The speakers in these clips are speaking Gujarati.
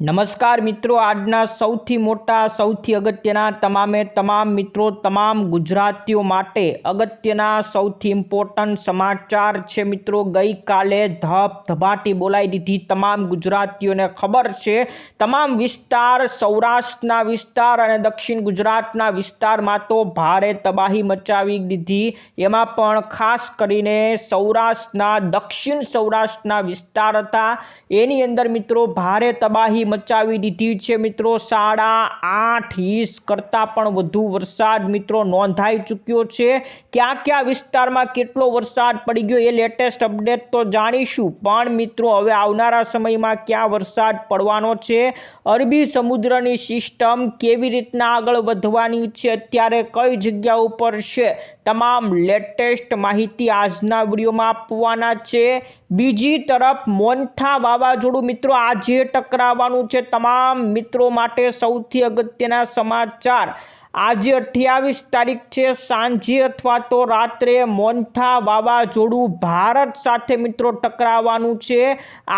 નમસ્કાર મિત્રો, આજના સૌથી મોટા, સૌથી અગત્યના તમામે તમામ મિત્રો, તમામ ગુજરાતીઓ માટે અગત્યના સૌથી ઇમ્પોર્ટન્ટ સમાચાર છે મિત્રો. ગઈકાલે ધબ ધબાટી બોલાવી દીધી તમામ ગુજરાતીઓને. ખબર છે, તમામ વિસ્તાર, સૌરાષ્ટ્રના વિસ્તાર અને દક્ષિણ ગુજરાતના વિસ્તારમાં તો ભારે તબાહી મચાવી દીધી. એમાં પણ ખાસ કરીને સૌરાષ્ટ્રના, દક્ષિણ સૌરાષ્ટ્રના વિસ્તાર હતા. એની અંદર મિત્રો, ભારે તબાહી મચાવી દીધી છે મિત્રો. સાડા આઠ ઇંચ કરતાં પણ વધુ વરસાદ મિત્રો નોંધાઈ ચૂક્યો છે. ક્યાં ક્યાં વિસ્તારમાં કેટલો વરસાદ પડી ગયો એ લેટેસ્ટ અપડેટ તો જાણીશું. પણ મિત્રો, હવે આવનારા સમયમાં ક્યાં વરસાદ પડવાનો છે? અરબી સમુદ્રની સિસ્ટમ કેવી રીતના આગળ વધવાની છે? અત્યારે કઈ જગ્યા ઉપર છે? તમામ લેટેસ્ટ માહિતી આજના વિડીયોમાં આપવાના છે. બીજી તરફ મોન્ઠા વાવાઝોડું મિત્રો આજે ટકરાવવાનું છે. તમામ મિત્રો માટે સૌથી અગત્યના સમાચાર. આજે અઠ્યાવીસ તારીખ છે, સાંજે અથવા તો રાત્રે મોન્થા વાવાઝોડું ભારત સાથે મિત્રો ટકરાવવાનું છે.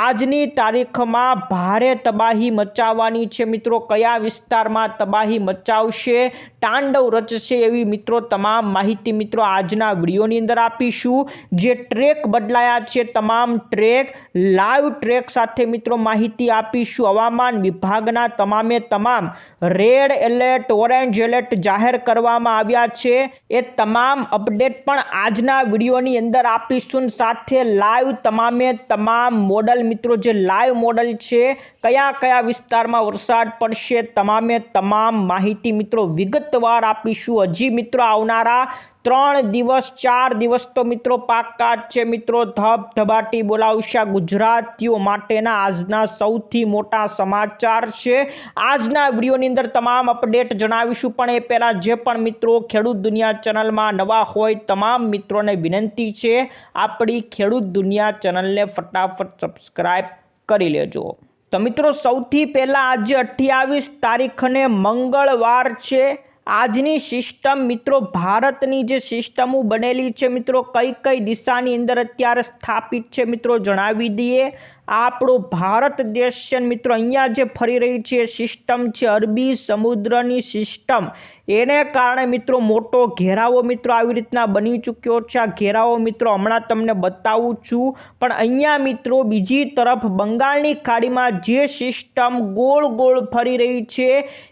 આજની તારીખમાં ભારે તબાહી મચાવવાની છે મિત્રો. કયા વિસ્તારમાં તબાહી મચાવશે, તાંડવ રચશે એવી મિત્રો તમામ માહિતી મિત્રો આજના વિડીયોની અંદર આપીશું. જે ટ્રેક બદલાયા છે, તમામ ટ્રેક, લાઈવ ટ્રેક સાથે મિત્રો માહિતી આપીશું. હવામાન વિભાગના તમામે તમામ રેડ એલર્ટ, ઓરેન્જ એલર્ટ જાહેર કરવામાં આવ્યા છે. એ તમામ અપડેટ પણ આજના વિડીયોની અંદર આપીશું. સાથે લાઈવ તમામે તમામ મોડલ મિત્રો, જે લાઈવ મોડલ છે, કયા કયા વિસ્તારમાં વરસાદ પડશે, તમામે તમામ માહિતી મિત્રો વિગતવાર આપીશું. હજી મિત્રો આવનારા ત્રણ દિવસ, ચાર દિવસ તો મિત્રો પાક્કા જ છે મિત્રો. ધબ ધબાટી બોલાવશે ગુજરાતીઓ માટેના આજના સૌથી મોટા સમાચાર છે. આજના વિડીયોની અંદર તમામ અપડેટ જણાવીશું, પણ એ પહેલાં જે પણ મિત્રો ખેડૂત દુનિયા ચેનલમાં નવા હોય, તમામ મિત્રોને વિનંતી છે, આપણી ખેડૂત દુનિયા ચેનલને ફટાફટ સબસ્ક્રાઈબ કરી લેજો. તો મિત્રો, સૌથી પહેલાં આજે અઠ્યાવીસ તારીખને મંગળવાર છે. આજની સિસ્ટમ મિત્રો ભારતની જે સિસ્ટમો બનેલી છે મિત્રો કઈ કઈ દિશાની અંદર અત્યારે સ્થાપિત છે મિત્રો જણાવી દઈએ. આપણો ભારત દેશ મિત્રો, અહીંયા જે ફરી રહી છે સિસ્ટમ છે અરબી સમુદ્રની સિસ્ટમ એને કારણે મિત્રો મોટો ઘેરાવો મિત્રો આવી રીતના બની ચૂક્યો છે. આ ઘેરાવો મિત્રો હમણાં તમને બતાવું છું. પણ અહીંયા મિત્રો બીજી તરફ બંગાળની ખાડીમાં જે સિસ્ટમ ગોળ ગોળ ફરી રહી છે,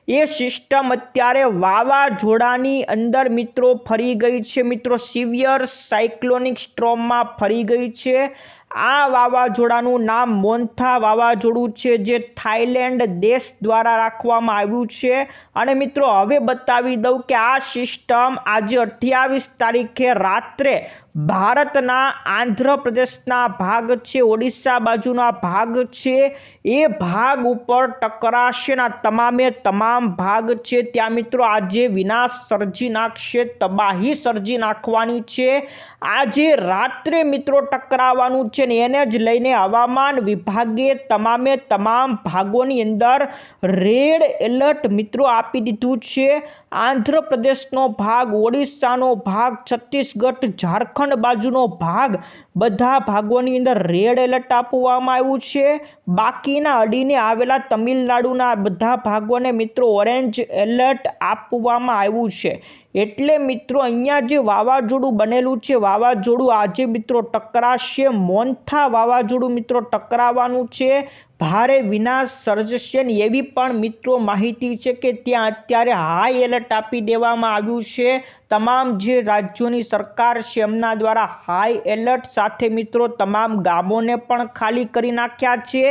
એ સિસ્ટમ અત્યારે વાવાઝોડાની અંદર મિત્રો ફરી ગઈ છે. મિત્રો સિવિયર સાયક્લોનિક સ્ટ્રોમમાં ફરી ગઈ છે. આ વાવાઝોડાનું નામ મોન્થા વાવાઝોડું છે, જે થાઈલેન્ડ દેશ દ્વારા રાખવામાં આવ્યું છે. અને મિત્રો, હવે બતાવી દઉં કે આ સિસ્ટમ આજે અઠ્યાવીસ તારીખે રાત્રે ભારતના આંધ્રપ્રદેશના ભાગ છે, ઓડિશા બાજુના ભાગ છે. એ ભાગ ઉપર ટકરાશેના તમામે તમામ ભાગ છે. ત્યાં મિત્રો આજે વિનાશ સર્જી નાખશે, તબાહી સર્જી નાખવાની છે. આજે રાત્રે મિત્રો ટકરાવાનું છે ને એને જ લઈને હવામાન વિભાગે તમામે તમામ ભાગોની અંદર રેડ એલર્ટ મિત્રો આપી દીધું છે. આંધ્રપ્રદેશનો ભાગ, ઓડિશાનો ભાગ, છત્તીસગઢ, ઝારખંડ બાજુનો ભાગ, બધા ભાગોની અંદર રેડ એલર્ટ આપવામાં આવ્યું છે. બાકીના અડીને આવેલા તમિલનાડુના બધા ભાગોને મિત્રો ઓરેન્જ એલર્ટ આપવામાં આવ્યું છે. એટલે મિત્રો, અહીંયા જે વાવાઝોડું બનેલું છે, વાવાઝોડું આજે મિત્રો ટકરાશે મોન્થા વાવાઝોડું મિત્રો ટકરાવાનું છે. ભારે વિનાશ સર્જશે ને એવી પણ મિત્રો માહિતી છે કે ત્યાં અત્યારે હાઈ એલર્ટ આપી દેવામાં આવ્યું છે. તમામ જે રાજ્યોની સરકાર છે, એમના દ્વારા હાઈ એલર્ટ સાથે મિત્રો તમામ ગામોને પણ ખાલી કરી નાખ્યા છે.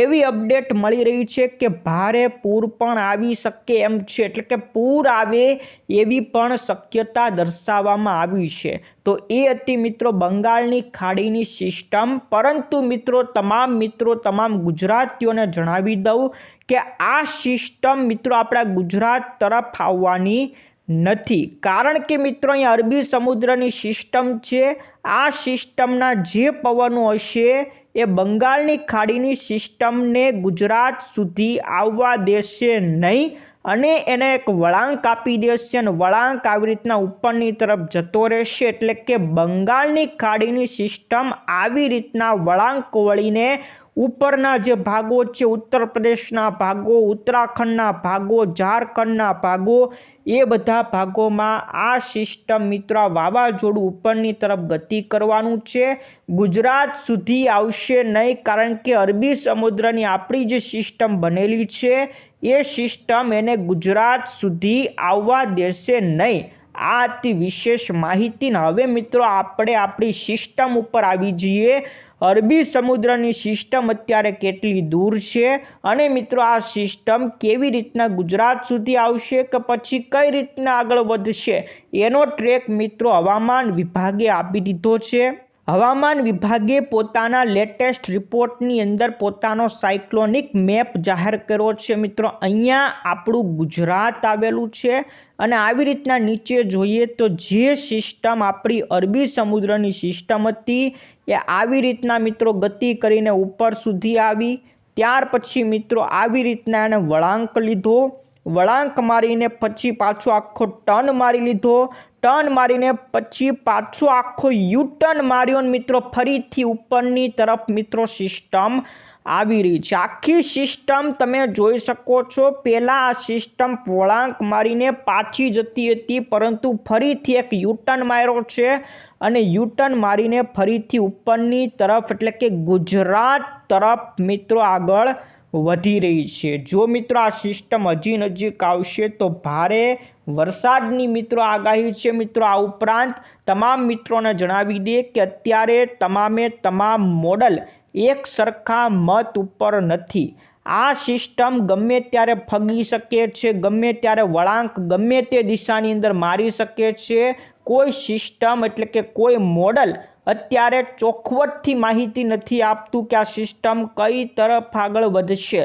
એવી અપડેટ મળી રહી છે કે ભારે પૂર પણ આવી શકે એમ છે. એટલે કે પૂર આવે એવી પણ શક્યતા દર્શાવવામાં આવી છે. તો એ હતી મિત્રો બંગાળની ખાડીની સિસ્ટમ પરંતુ મિત્રો તમામ મિત્રો, તમામ ગુજરાતીઓને જણાવી દઉં કે આ સિસ્ટમ મિત્રો આપણા ગુજરાત તરફ આવવાની નથી. કારણ કે મિત્રો, અહીંયા અરબી સમુદ્રની સિસ્ટમ છે. આ સિસ્ટમના જે પવનો હશે, એ બંગાળની ખાડીની સિસ્ટમને ગુજરાત સુધી આવવા દેશે નહીં અને એને એક વળાંક આપી દેશે અને વળાંક આવી રીતના ઉપરની તરફ જતો રહેશે. એટલે કે બંગાળની ખાડીની સિસ્ટમ આવી રીતના વળાંક વળીને ઉપરના જે ભાગો છે, ઉત્તર પ્રદેશના ભાગો, ઉત્તરાખંડના ભાગો, ઝારખંડના ભાગો એ બધા ભાગોમાં આ સિસ્ટમ મિત્રો વાવાઝોડું ઉપરની તરફ ગતિ કરવાનું છે. ગુજરાત સુધી આવશે નહીં કારણ કે અરબી સમુદ્રની આપણી જે સિસ્ટમ બનેલી છે, એ સિસ્ટમ એને ગુજરાત સુધી આવવા દેશે નહીં. આ અતિ વિશેષ માહિતી હવે મિત્રો આપણે આપણી સિસ્ટમ ઉપર આવી જઈએ. અરબી સમુદ્રની સિસ્ટમ અત્યારે કેટલી દૂર છે? અને મિત્રો, આ સિસ્ટમ કેવી રીતના ગુજરાત સુધી આવશે કે પછી કઈ રીતના આગળ વધશે? એનો ટ્રેક મિત્રો હવામાન વિભાગે આપી દીધો છે. હવામાન વિભાગે પોતાના લેટેસ્ટ રિપોર્ટની અંદર પોતાનો સાયક્લોનિક મેપ જાહેર કર્યો છે. મિત્રો, અહીંયા આપણું ગુજરાત આવેલું છે અને આવી રીતના નીચે જોઈએ તો જે સિસ્ટમ આપણી અરબી સમુદ્રની સિસ્ટમ હતી એ આવી રીતના મિત્રો ગતિ કરીને ઉપર સુધી આવી. ત્યાર પછી મિત્રો આવી રીતના એને વળાંક લીધો. વળાંક મારીને પછી પાછો આખો ટર્ન મારી લીધો. ટર્ન મારીને પછી પાછો આખો યુ ટર્ન માર્યો મિત્રો, ફરીથી ઉપરની તરફ મિત્રો સિસ્ટમ આવી રહી છે. આખી સિસ્ટમ તમે જોઈ શકો છો, પહેલાં આ સિસ્ટમ વળાંક મારીને પાછી જતી હતી, પરંતુ ફરીથી એક યુટર્ન માર્યો છે અને યુટર્ન મારીને ફરીથી ઉપરની તરફ, એટલે કે ગુજરાત તરફ મિત્રો આગળ વધી રહી છે. જો મિત્રો આ સિસ્ટમ હજી નજીક આવશે તો ભારે વરસાદની મિત્રો આગાહી છે. મિત્રો, આ ઉપરાંત તમામ મિત્રોને જણાવી દે કે અત્યારે તમામે તમામ મોડલ એક સરખા મત ઉપર નથી. આ સિસ્ટમ ગમે ત્યારે ફગી શકે છે, ગમે ત્યારે વળાંક, ગમે તે દિશાની અંદર મારી શકે છે. કોઈ સિસ્ટમ એટલે કે કોઈ મોડલ અત્યારે ચોખવટથી માહિતી નથી આપતું કે આ સિસ્ટમ કઈ તરફ આગળ વધશે.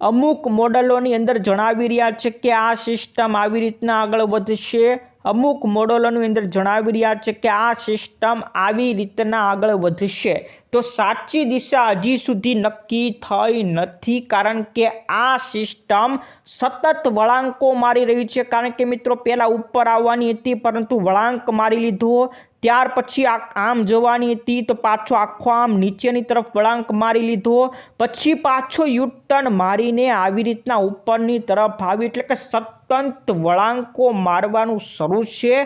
અમુક મોડલોની અંદર જણાવી રહ્યા છે કે આ સિસ્ટમ આવી રીતના આગળ વધશે. અમુક મોડલોની અંદર જણાવી રહ્યા છે કે આ સિસ્ટમ આવી રીતના આગળ વધશે. તો સાચી દિશા હજી સુધી નક્કી થઈ નથી કારણ કે આ સિસ્ટમ સતત વળાંકો મારી રહી છે. કારણ કે મિત્રો, પહેલાં ઉપર આવવાની હતી, પરંતુ વળાંક મારી લીધો. ત્યાર પછી આ આમ જવાની હતી તો પાછો આખો આમ નીચેની તરફ વળાંક મારી લીધો. પછી પાછો યુટર્ન મારીને આવી રીતના ઉપરની તરફ આવી એટલે કે સતત વળાંકો મારવાનું શરૂ છે.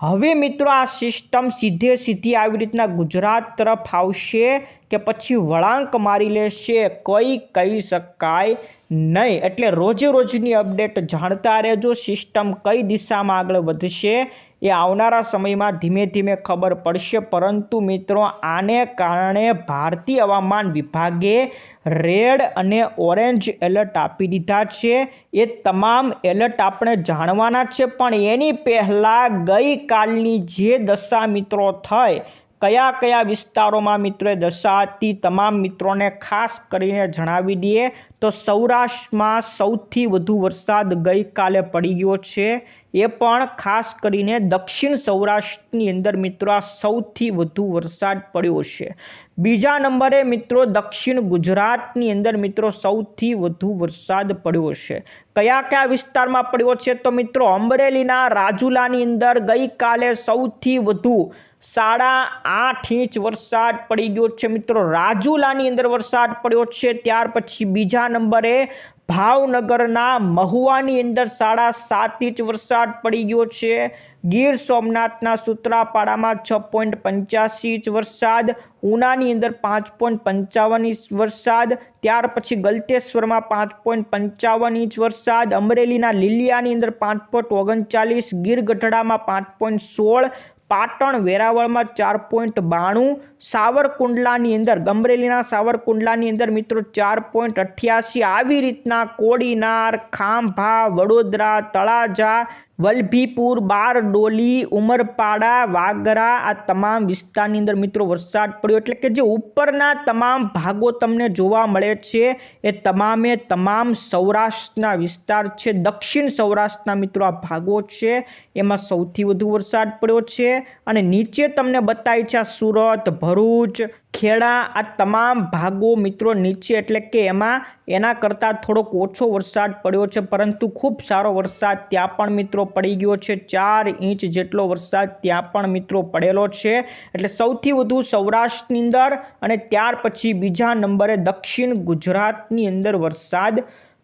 હવે મિત્રો આ સિસ્ટમ સીધે સીધી આવી રીતના ગુજરાત તરફ આવશે કે પછી વળાંક મારી લેશે કંઈ કહી શકાય નહીં. એટલે રોજે રોજની અપડેટ જાણતા રહેજો, સિસ્ટમ કઈ દિશામાં આગળ વધશે એ આવનારા સમયમાં ધીમે ધીમે ખબર પડશે. પરંતુ મિત્રો, આને કારણે ભારતીય હવામાન વિભાગે રેડ અને ઓરેન્જ એલર્ટ આપી દીધા છે. એ તમામ એલર્ટ આપણે જાણવાના છે. પણ એની પહેલાં ગઈકાલની જે દશા મિત્રો થઈ કયા કયા વિસ્તારોમાં મિત્રોએ દશા હતી તમામ મિત્રોને ખાસ કરીને જણાવી દઈએ તો સૌરાષ્ટ્રમાં સૌથી વધુ વરસાદ ગઈકાલે પડી ગયો છે. એ પણ ખાસ કરીને દક્ષિણ સૌરાષ્ટ્રની અંદર મિત્રો આ સૌથી વધુ વરસાદ પડ્યો છે. બીજા નંબરે મિત્રો દક્ષિણ ગુજરાતની અંદર મિત્રો સૌથી વધુ વરસાદ પડ્યો છે. કયા કયા વિસ્તારમાં પડ્યો છે તો મિત્રો અમરેલીના રાજુલાની અંદર ગઈકાલે સૌથી વધુ સાડા આઠ ઇંચ વરસાદ પડી ગયો છે. મિત્રો રાજુલાની અંદર વરસાદ પડ્યો છે, ત્યાર પછી બીજા નંબરે ભાવનગરના મહુવાની અંદર સાડા સાત ઇંચ વરસાદ પડી ગયો છે. ગીર સોમનાથના સુત્રાપાડામાં છ પોઈન્ટ પંચ્યાસી ઇંચ વરસાદ, ઉનાની અંદર પાંચ પોઈન્ટ પંચાવન ઇંચ વરસાદ, ત્યાર પછી ગલતેશ્વરમાં પાંચ પોઈન્ટ પંચાવન ઇંચ વરસાદ, અમરેલીના લીલિયાની અંદર પાંચ પોઈન્ટ ઓગણચાલીસ ગીર ગઢડામાં પાંચ પોઈન્ટ સોળ, પાટણ વેરાવળમાં ચાર પોઈન્ટ બાણું, સાવરકુંડલાની અંદર ગમરેલીના સાવરકુંડલાની અંદર મિત્રો ચાર પોઈન્ટ અઠ્યાસી. આવી રીતના કોડીનાર, ખાંભા, વડોદરા, તળાજા વલભીપુર બારડોલી ઉમરપાડા, વાગરા આ તમામ વિસ્તારની અંદર મિત્રો વરસાદ પડ્યો. એટલે કે જે ઉપરના તમામ ભાગો તમને જોવા મળે છે, એ તમામે તમામ સૌરાષ્ટ્રના વિસ્તાર છે. દક્ષિણ સૌરાષ્ટ્રના મિત્રો આ ભાગો છે, એમાં સૌથી વધુ વરસાદ પડ્યો છે. અને નીચે તમને બતાવી છે આ સુરત, ભરૂચ ખેડા આ તમામ ભાગો મિત્રો નીચે એટલે કે એમાં એના કરતાં થોડોક ઓછો વરસાદ પડ્યો છે, પરંતુ ખૂબ સારો વરસાદ ત્યાં પણ મિત્રો પડી ગયો છે. ચાર ઇંચ જેટલો વરસાદ ત્યાં પણ મિત્રો પડેલો છે. એટલે સૌથી વધુ સૌરાષ્ટ્રની અંદર અને ત્યાર પછી બીજા નંબરે દક્ષિણ ગુજરાતની અંદર વરસાદ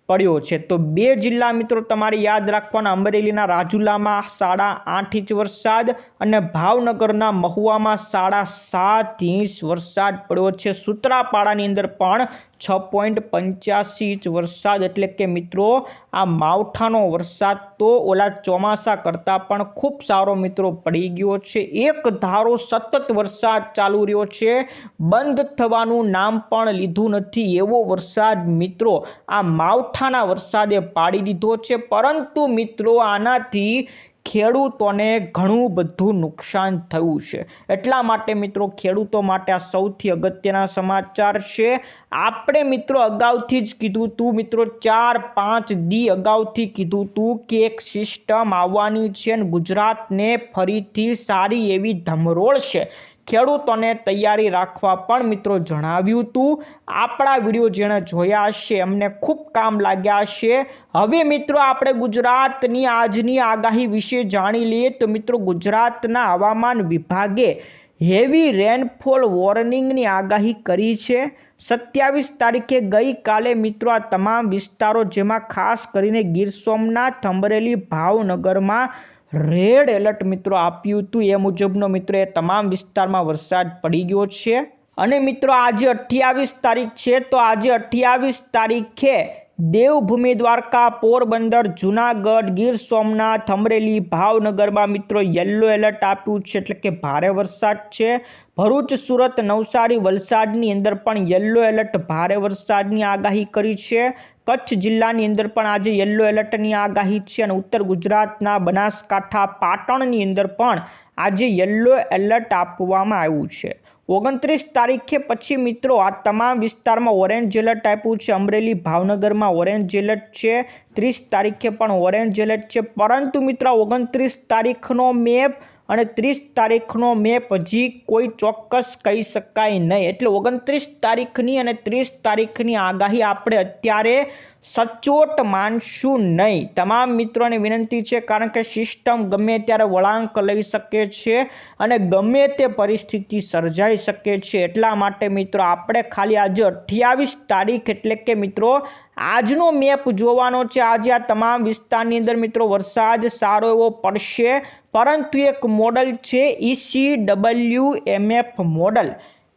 પડ્યો છે. તો બે જિલ્લા મિત્રો તમારે યાદ રાખવાના, અમરેલીના રાજુલામાં સાડા આઠ ઇંચ વરસાદ અને ભાવનગરના મહુવામાં સાડા સાત ઇંચ વરસાદ પડ્યો છે. સૂત્રાપાડાની અંદર પણ છ પોઈન્ટ પંચ્યાસી ઇંચ વરસાદ. એટલે કે મિત્રો, આ માવઠાનો વરસાદ તો ઓલા ચોમાસા કરતાં પણ ખૂબ સારો મિત્રો પડી ગયો છે. એક ધારો સતત વરસાદ ચાલુ રહ્યો છે. બંધ થવાનું નામ પણ લીધું નથી. એવો વરસાદ મિત્રો, આ માવઠાના વરસાદે પાડી દીધો છે. પરંતુ મિત્રો, આનાથી ખેડૂતોને ઘણું બધું નુકસાન થયું છે. એટલા માટે મિત્રો ખેડૂતો માટે આ સૌથી અગત્યના સમાચાર છે. આપણે મિત્રો અગાઉથી જ કીધું તું, મિત્રો ચાર પાંચ દી અગાઉથી કીધું તું કે એક સિસ્ટમ આવવાની છે અને ગુજરાતને ફરીથી સારી એવી ધમરોળ છે. ખેડૂતોને તૈયારી રાખવા પણ મિત્રો જણાવ્યું હતું. આપણા વીડિયો જેણે જોયા હશે એમને ખૂબ કામ લાગ્યા હશે. હવે મિત્રો આપણે ગુજરાતની આજની આગાહી વિશે જાણી લઈએ તો મિત્રો ગુજરાતના હવામાન વિભાગે હેવી રેનફોલ વોર્નિંગની આગાહી કરી છે. સત્યાવીસ તારીખે ગઈકાલે મિત્રો આ તમામ વિસ્તારો જેમાં ખાસ કરીને ગીર સોમનાથ, અમરેલી, ભાવનગરમાં રેડ એલર્ટ મિત્રો આપ્યું હતું. એ મુજબનો મિત્રો એ તમામ વિસ્તારમાં વરસાદ પડી ગયો છે. અને મિત્રો આજે અઠ્યાવીસ તારીખ છે, તો આજે અઠ્યાવીસ તારીખે દેવભૂમિ દ્વારકા, પોરબંદર, જુનાગઢ, ગીર સોમનાથ, અમરેલી, ભાવનગરમાં મિત્રો યલો એલર્ટ આપ્યું છે, એટલે કે ભારે વરસાદ છે. ભરૂચ, સુરત, નવસારી વલસાડની અંદર પણ યલો એલર્ટ ભારે વરસાદની આગાહી કરી છે. કચ્છ જિલ્લાની અંદર પણ આજે યલો એલર્ટની આગાહી છે અને ઉત્તર ગુજરાતના બનાસકાંઠા, પાટણની અંદર પણ આજે યલો એલર્ટ આપવામાં આવ્યું છે. ઓગણત્રીસ તારીખે પછી મિત્રો આ તમામ વિસ્તારમાં ઓરેન્જ એલર્ટ આપ્યું છે. અમરેલી, ભાવનગરમાં ઓરેન્જ એલર્ટ છે. ત્રીસ તારીખે પણ ઓરેન્જ એલર્ટ છે. પરંતુ મિત્રો ઓગણત્રીસ તારીખનો મેપ અને ત્રીસ તારીખનો મેપ હજી કોઈ ચોક્કસ કહી શકાય નહીં. એટલે ઓગણત્રીસ તારીખની અને ત્રીસ તારીખની આગાહી આપણે અત્યારે સચોટ માનશું નહીં. તમામ મિત્રોને વિનંતી છે, કારણ કે સિસ્ટમ ગમે ત્યારે વળાંક લઈ શકે છે અને ગમે તે પરિસ્થિતિ સર્જાઈ શકે છે. એટલા માટે મિત્રો, આપણે ખાલી આજે અઠ્યાવીસ તારીખ એટલે કે મિત્રો, આજનો મેપ જોવાનો છે. આજે આ તમામ વિસ્તારની અંદર મિત્રો વરસાદ સારો એવો પડશે. પરંતુ એક મોડલ છે ઈસી ડબલ્યુ એમએફ મોડલ.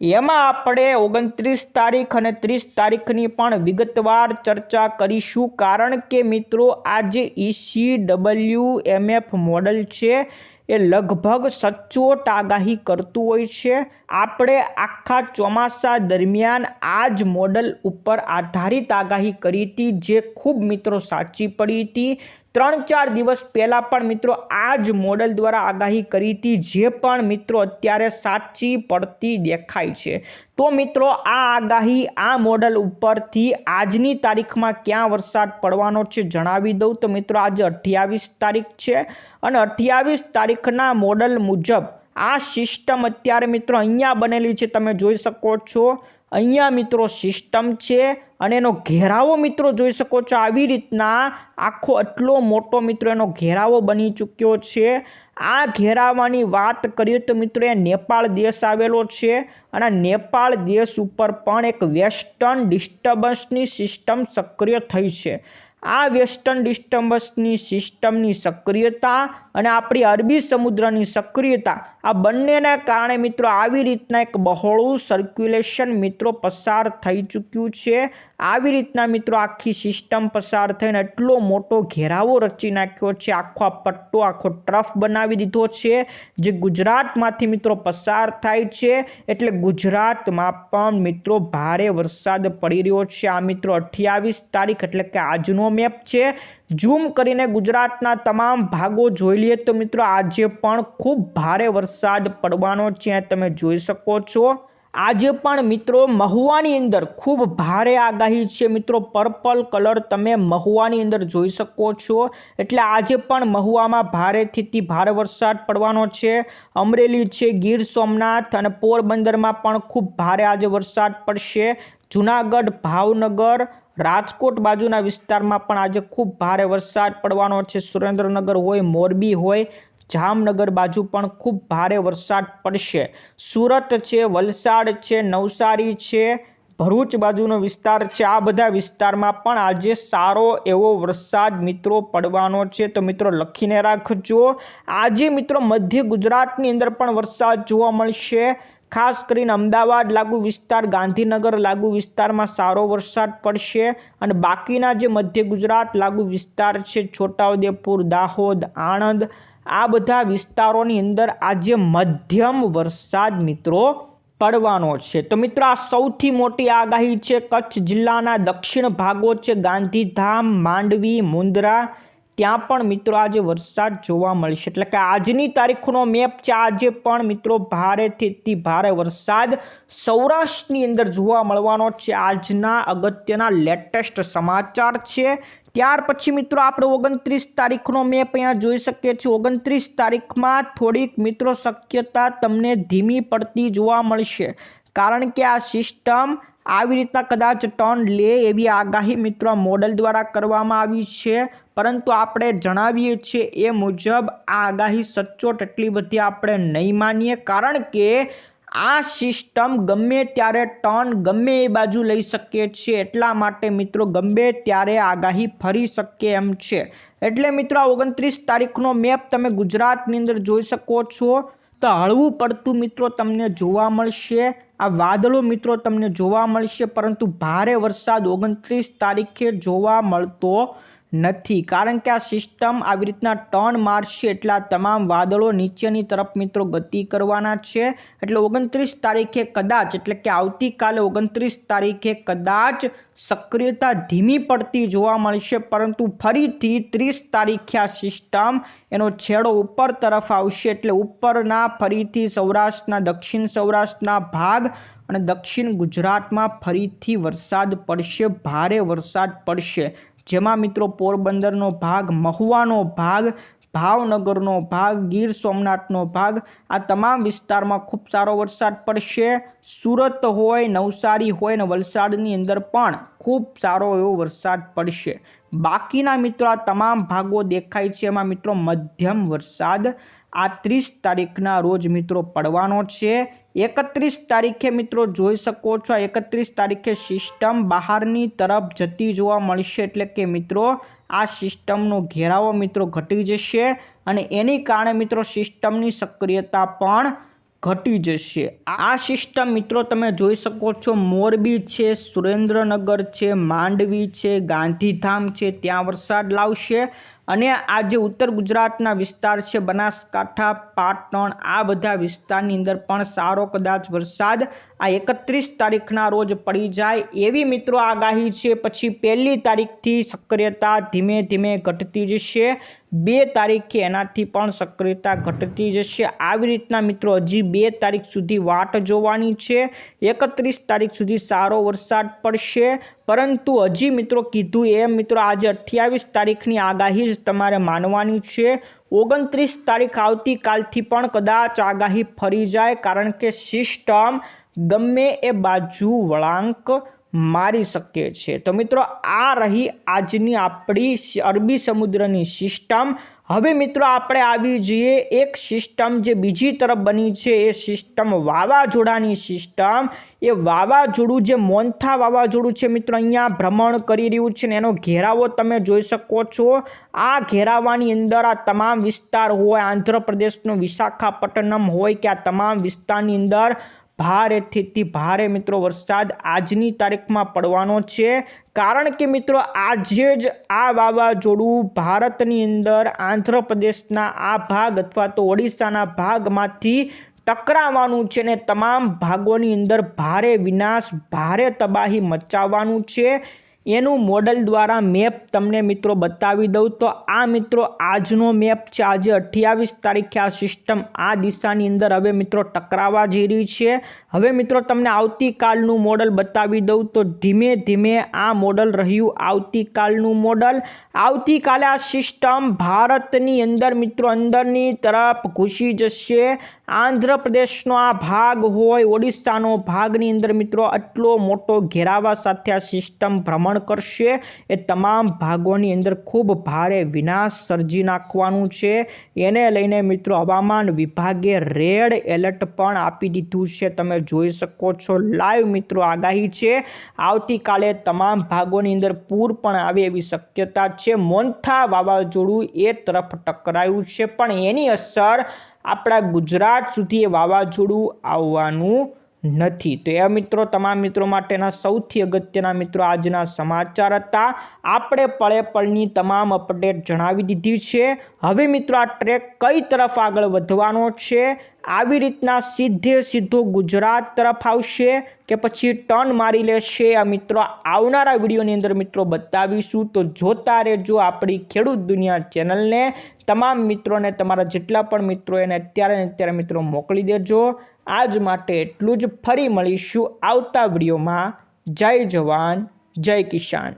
એમાં આપણે ઓગણત્રીસ તારીખ અને ત્રીસ તારીખની પણ વિગતવાર ચર્ચા કરીશું. કારણ કે મિત્રો, આ જે ઈસી ડબલ્યુ એમએફ મોડલ છે, એ લગભગ સચોટ આગાહી કરતું હોય છે. આપણે આખા ચોમાસા દરમિયાન આ જ મોડલ ઉપર આધારિત આગાહી કરી હતી, જે ખૂબ મિત્રો સાચી પડી હતી. ત્રણ ચાર દિવસ પહેલાં પણ મિત્રો આ જ મોડલ દ્વારા આગાહી કરી હતી, જે પણ મિત્રો અત્યારે સાચી પડતી દેખાય છે. તો મિત્રો, આ આગાહી આ મોડલ ઉપરથી આજની તારીખમાં ક્યાં વરસાદ પડવાનો છે જણાવી દઉં. તો મિત્રો, આજે અઠ્યાવીસ તારીખ છે અને અઠ્યાવીસ તારીખના મોડલ મુજબ આ સિસ્ટમ અત્યારે મિત્રો અહીંયા બનેલી છે. તમે જોઈ શકો છો અહીંયા મિત્રો સિસ્ટમ છે અને એનો ઘેરાવો મિત્રો જોઈ શકો છો. આવી રીતના આખો એટલો મોટો મિત્રો એનો ઘેરાવો બની ચૂક્યો છે. આ ઘેરાવાની વાત કરીએ તો મિત્રો એ નેપાળ દેશ આવેલો છે અને નેપાળ દેશ ઉપર પણ એક વેસ્ટર્ન ડિસ્ટર્બન્સની સિસ્ટમ સક્રિય થઈ છે. આ વેસ્ટર્ન ડિસ્ટર્બન્સની સિસ્ટમની સક્રિયતા અને આપણી અરબી સમુદ્રની સક્રિયતા આ બંનેના કારણે મિત્રો આવી રીતના એક બહોળું સર્ક્યુલેશન મિત્રો પસાર થઈ ચૂક્યું છે. આવી રીતના મિત્રો આખી સિસ્ટમ પસાર થઈને એટલો મોટો ઘેરાવો રચી નાખ્યો છે. આખો આ પટ્ટો, આખો ટ્રફ બનાવી દીધો છે. જે ગુજરાતમાંથી મિત્રો પસાર થાય છે. એટલે ગુજરાતમાં પણ મિત્રો ભારે વરસાદ પડી રહ્યો છે. આ મિત્રો અઠ્યાવીસ તારીખ એટલે કે આજનો મેપ છે. ઝૂમ કરીને ગુજરાતના તમામ ભાગો જોઈ લઈએ તો મિત્રો આજે પણ ખૂબ ભારે વરસાદ પડવાનો છે, તમે જોઈ શકો છો. આજે પણ મિત્રો મહુવાની અંદર ખૂબ ભારે આગાહી છે. મિત્રો, પર્પલ કલર તમે મહુવાની અંદર જોઈ શકો છો. એટલે આજે પણ મહુવામાં ભારેથી ભારે વરસાદ પડવાનો છે. અમરેલી છે, ગીર સોમનાથ અને પોરબંદરમાં પણ ખૂબ ભારે આજે વરસાદ પડશે. જુનાગઢ, ભાવનગર, રાજકોટ બાજુના વિસ્તારમાં પણ આજે ખૂબ ભારે વરસાદ પડવાનો છે. સુરેન્દ્રનગર હોય, મોરબી હોય જામનગર બાજુ પણ ખૂબ ભારે વરસાદ પડશે. સુરત છે, વલસાડ છે, નવસારી છે, ભરૂચ બાજુનો વિસ્તાર છે. આ બધા વિસ્તારમાં પણ આજે સારો એવો વરસાદ મિત્રો પડવાનો છે. તો મિત્રો લખીને રાખજો. આજે મિત્રો મધ્ય ગુજરાતની અંદર પણ વરસાદ જોવા મળશે. ખાસ કરીને અમદાવાદ લાગુ વિસ્તાર, ગાંધીનગર લાગુ વિસ્તારમાં સારો વરસાદ પડશે. અને બાકીના જે મધ્ય ગુજરાત લાગુ વિસ્તાર છે, છોટાઉદેપુર, દાહોદ, આણંદ આ બધા વિસ્તારોની અંદર આજે મધ્યમ વરસાદ મિત્રો પડવાનો છે. તો મિત્રો આ સૌથી મોટી આગાહી છે કચ્છ જિલ્લાના દક્ષિણ ભાગો છે ગાંધીધામ, માંડવી મુંદ્રા ત્યાં પણ મિત્રો આજે વરસાદ જોવા મળશે. એટલે કે આજની તારીખનો મેપ છે, આજે પણ મિત્રો ભારેથી ભારે વરસાદ સૌરાષ્ટ્રની અંદર જોવા મળવાનો છે. આજના અગત્યના લેટેસ્ટ સમાચાર છે. ત્યાર પછી મિત્રો આપણે ઓગણત્રીસ તારીખનો મેપ અહીંયા જોઈ શકીએ છીએ. ઓગણત્રીસ તારીખમાં થોડીક મિત્રો શક્યતા તમને ધીમી પડતી જોવા મળશે. કારણ કે આ સિસ્ટમ આવી રીતના કદાચ ટર્ન લે એવી આગાહી મિત્રો મોડલ દ્વારા કરવામાં આવી છે. પરંતુ આપણે જણાવીએ છીએ એ મુજબ આ આગાહી સચોટ એટલી બધી આપણે નહીં માનીએ, કારણ કે આ સિસ્ટમ ગમે ત્યારે ટર્ન ગમે એ બાજુ લઈ શકીએ છીએ એટલા માટે મિત્રો ગમે ત્યારે આગાહી ફરી શકે એમ છે. એટલે મિત્રો આ ઓગણત્રીસ તારીખનો મેપ તમે ગુજરાતની અંદર જોઈ શકો છો. તો હળવું પડતું મિત્રો તમને જોવા મળશે, આ વાદળો મિત્રો તમને જોવા મળશે, પરંતુ ભારે વરસાદ ઓગણત્રીસ તારીખે જોવા મળતો નથી. કારણ કે આ સિસ્ટમ આવી રીતના ટર્ન મારશે એટલે તમામ વાદળો નીચેની તરફ મિત્રો ગતિ કરવાના છે. એટલે ઓગણત્રીસ તારીખે કદાચ, એટલે કે આવતીકાલે ઓગણત્રીસ તારીખે કદાચ સક્રિયતા ધીમી પડતી જોવા મળશે. પરંતુ ફરીથી ત્રીસ તારીખે આ સિસ્ટમ એનો છેડો ઉપર તરફ આવશે. એટલે ઉપરના ફરીથી સૌરાષ્ટ્રના, દક્ષિણ સૌરાષ્ટ્રના ભાગ અને દક્ષિણ ગુજરાતમાં ફરીથી વરસાદ પડશે, ભારે વરસાદ પડશે. જેમાં મિત્રો પોરબંદરનો ભાગ, મહુવાનો ભાગ, ભાવનગરનો ભાગ, ગીર સોમનાથનો ભાગ. આ તમામ વિસ્તારમાં ખૂબ સારો વરસાદ પડશે. સુરત હોય, નવસારી હોય ને વલસાડની અંદર પણ ખૂબ સારો એવો વરસાદ પડશે. બાકીના મિત્રો આ તમામ ભાગો દેખાય છે. એમાં મિત્રો મધ્યમ વરસાદ આ ત્રીસ તારીખના રોજ મિત્રો પડવાનો છે. એકત્રીસ તારીખે મિત્રો જોઈ શકો છો. એકત્રીસ તારીખે સિસ્ટમ બહારની તરફ જતી જોવા મળશે. એટલે કે મિત્રો, આ સિસ્ટમનો ઘેરાવો મિત્રો ઘટી જશે અને એની કારણે મિત્રો સિસ્ટમની સક્રિયતા પણ ઘટી જશે. આ સિસ્ટમ મિત્રો તમે જોઈ શકો છો. મોરબી છે, સુરેન્દ્રનગર છે, માંડવી છે, ગાંધીધામ છે. ત્યાં વરસાદ લાવશે અને આ જે ઉત્તર ગુજરાતના વિસ્તાર છે, બનાસકાંઠા, પાટણ, આ બધા વિસ્તારની અંદર પણ સારો કદાચ વરસાદ આ એકત્રીસ તારીખના રોજ પડી જાય એવી મિત્રો આગાહી છે. પછી પહેલી તારીખથી સક્રિયતા ધીમે ધીમે ઘટતી જશે. બે તારીખે એનાથી પણ સક્રિયતા ઘટતી જશે. આવી રીતના મિત્રો, હજી બે તારીખ સુધી વાટ જોવાની છે. એકત્રીસ તારીખ સુધી સારો વરસાદ પડશે. પરંતુ હજી મિત્રો કીધું એમ, મિત્રો, આજે અઠ્યાવીસ તારીખની આગાહી જ તમારે માનવાની છે. ઓગણત્રીસ તારીખ આવતીકાલથી પણ કદાચ આગાહી ફરી જાય, કારણ કે સિસ્ટમ ગમે એ બાજુ વળાંક મારી શકે છે. તો મિત્રો, આ રહી આજની આપણી અરબી સમુદ્રની સિસ્ટમ. હવે મિત્રો, આપણે આવી જઈએ એક સિસ્ટમ જે બીજી તરફ બની છે. એ સિસ્ટમ વાવાઝોડાની સિસ્ટમ. એ વાવાઝોડું જે મોન્થા વાવાઝોડું છે મિત્રો, અહીંયા ભ્રમણ કરી રહ્યું છે ને એનો ઘેરાવો તમે જોઈ શકો છો. આ ઘેરાવાની અંદર આ તમામ વિસ્તાર હોય, આંધ્રપ્રદેશનો વિશાખાપટ્ટનમ હોય કે આ તમામ વિસ્તારની અંદર ભારેથી ભારે મિત્રો વરસાદ આજની તારીખમાં પડવાનો છે. કારણ કે મિત્રો આજે જ આ વાવાઝોડું ભારતની અંદર આંધ્રપ્રદેશના આ ભાગ અથવા તો ઓડિશાના ભાગમાંથી ટકરાવાનું છે ને તમામ ભાગોની અંદર ભારે વિનાશ, ભારે તબાહી મચાવવાનું છે. એનું મોડલ દ્વારા મેપ તમને મિત્રો બતાવી દઉં. તો આ મિત્રો આજનો મેપ છે. આજે અઠ્યાવીસ તારીખે આ સિસ્ટમ આ દિશાની અંદર હવે મિત્રો ટકરાવા જઈ રહી છે. હવે મિત્રો તમને આવતીકાલનું મોડલ બતાવી દઉં. તો ધીમે ધીમે આ મોડલ રહ્યું આવતીકાલનું મોડલ. આવતીકાલે આ સિસ્ટમ ભારતની અંદર મિત્રો અંદરની તરફ ઘૂસી જશે. આંધ્રપ્રદેશનો આ ભાગ હોય, ઓડિશાનો ભાગની અંદર મિત્રો આટલો મોટો ઘેરાવા સાથે આ સિસ્ટમ ભ્રમણ કરશે. એ તમામ ભાગોની અંદર ખૂબ ભારે વિનાશ સર્જી નાખવાનું છે. એને લઈને મિત્રો હવામાન વિભાગે રેડ એલર્ટ પણ આપી દીધું છે. તમે જોઈ શકો છો લાઈવ મિત્રો આગાહી છે. આવતીકાલે તમામ ભાગોની અંદર પૂર પણ આવે એવી શક્યતા છે. મોન્થા વાવાઝોડું એ તરફ ટકરાયું છે. પણ એની અસર આપણા ગુજરાત સુધી એ વાવાઝોડું આવવાનું નથી. તો એ મિત્રો, તમામ મિત્રો માટેના સૌથી અગત્યના મિત્રો આજના સમાચાર હતા. આપણે પળે પળની તમામ અપડેટ જણાવી દીધી છે. હવે મિત્રો, આ ટ્રેક કઈ તરફ આગળ વધવાનો છે? આવી રીતના સીધે સીધો ગુજરાત તરફ આવશે કે પછી ટર્ન મારી લેશે? આ મિત્રો, આવનારા વિડીયોની અંદર મિત્રો બતાવીશું. તો જોતા રહેજો આપણી ખેડૂત દુનિયા ચેનલને. તમામ મિત્રોને, તમારા જેટલા પણ મિત્રો, એને અત્યારે અત્યારે મિત્રો મોકલી દેજો. આજ માટે એટલું જ. ફરી મળીશું આવતા વિડીયોમાં. જય જવાન જય કિસાન.